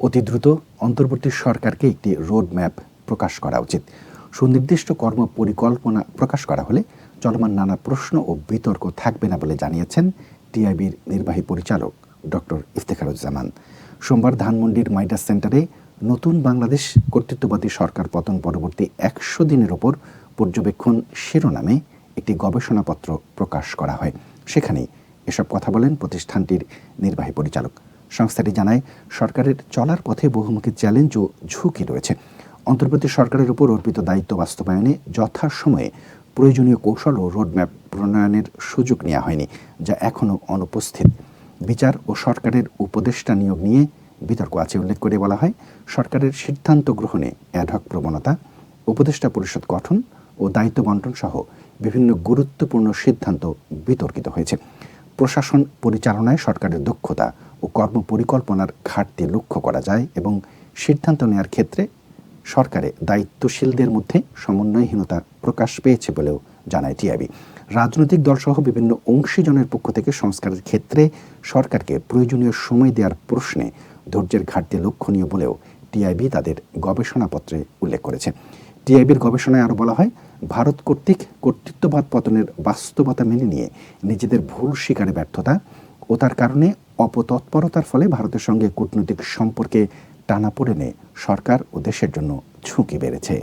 অতি দ্রুত অন্তর্বর্তী সরকারকে একটি রোড ম্যাপ প্রকাশ করা উচিত। সুনির্দিষ্ট কর্ম পরিকল্পনা প্রকাশ করা হলে চলমান নানা প্রশ্ন ও বিতর্ক থাকবে না বলে জানিয়েছেন টিআইবির নির্বাহী পরিচালক ডক্টর ইফতেখারুজ্জামান। সোমবার ধানমন্ডির মাইডাস সেন্টারে নতুন বাংলাদেশ কর্তৃত্ববাদী সরকার পতন পরবর্তী একশো দিনের ওপর পর্যবেক্ষণ শিরোনামে একটি গবেষণাপত্র প্রকাশ করা হয়। সেখানেই এসব কথা বলেন প্রতিষ্ঠানটির নির্বাহী পরিচালক। সংস্থাটি জানায়, সরকারের চলার পথে বহুমুখী চ্যালেঞ্জ ও ঝুঁকি রয়েছে। অন্তর্বর্তী সরকারের উপর অর্পিত দায়িত্ব বাস্তবায়নে যথাসময়ে প্রয়োজনীয় কৌশল ও রোডম্যাপ প্রণয়নের সুযোগ নেওয়া হয়নি, যা এখনও অনুপস্থিত। বিচার ও সরকারের উপদেষ্টা নিয়োগ নিয়ে বিতর্ক আছে উল্লেখ করে বলা হয়, সরকারের সিদ্ধান্ত গ্রহণে অ্যাডহক প্রবণতা, উপদেষ্টা পরিষদ গঠন ও দায়িত্ব বন্টন সহ বিভিন্ন গুরুত্বপূর্ণ সিদ্ধান্ত বিতর্কিত হয়েছে। প্রশাসন পরিচালনায় সরকারের দক্ষতা কর্মপরিকল্পনার ঘাটতি লক্ষ্য করা যায় এবং সিদ্ধান্ত নেওয়ার ক্ষেত্রে সরকারে দায়িত্বশীলদের মধ্যে সমন্বয়হীনতা প্রকাশ পেয়েছে বলেও জানায় টিআইবি। রাজনৈতিক দলসহ বিভিন্ন অংশীজনের পক্ষ থেকে সংস্কারের ক্ষেত্রে সরকারকে প্রয়োজনীয় সময় দেওয়ার প্রশ্নে ধৈর্যের ঘাটতি লক্ষণীয় বলেও টিআইবি তাদের গবেষণাপত্রে উল্লেখ করেছে। টিআইবির গবেষণায় আরও বলা হয়, ভারত কর্তৃক কর্তৃত্ববাদ পতনের বাস্তবতা মেনে নিয়ে নিজেদের ভুল স্বীকারে ব্যর্থতা ও তার কারণে অপতৎপরতার ফলে ভারতের সঙ্গে কূটনৈতিক সম্পর্কে টানাপোড়েনে সরকার ও দেশের জন্য ঝুঁকি বেড়েছে।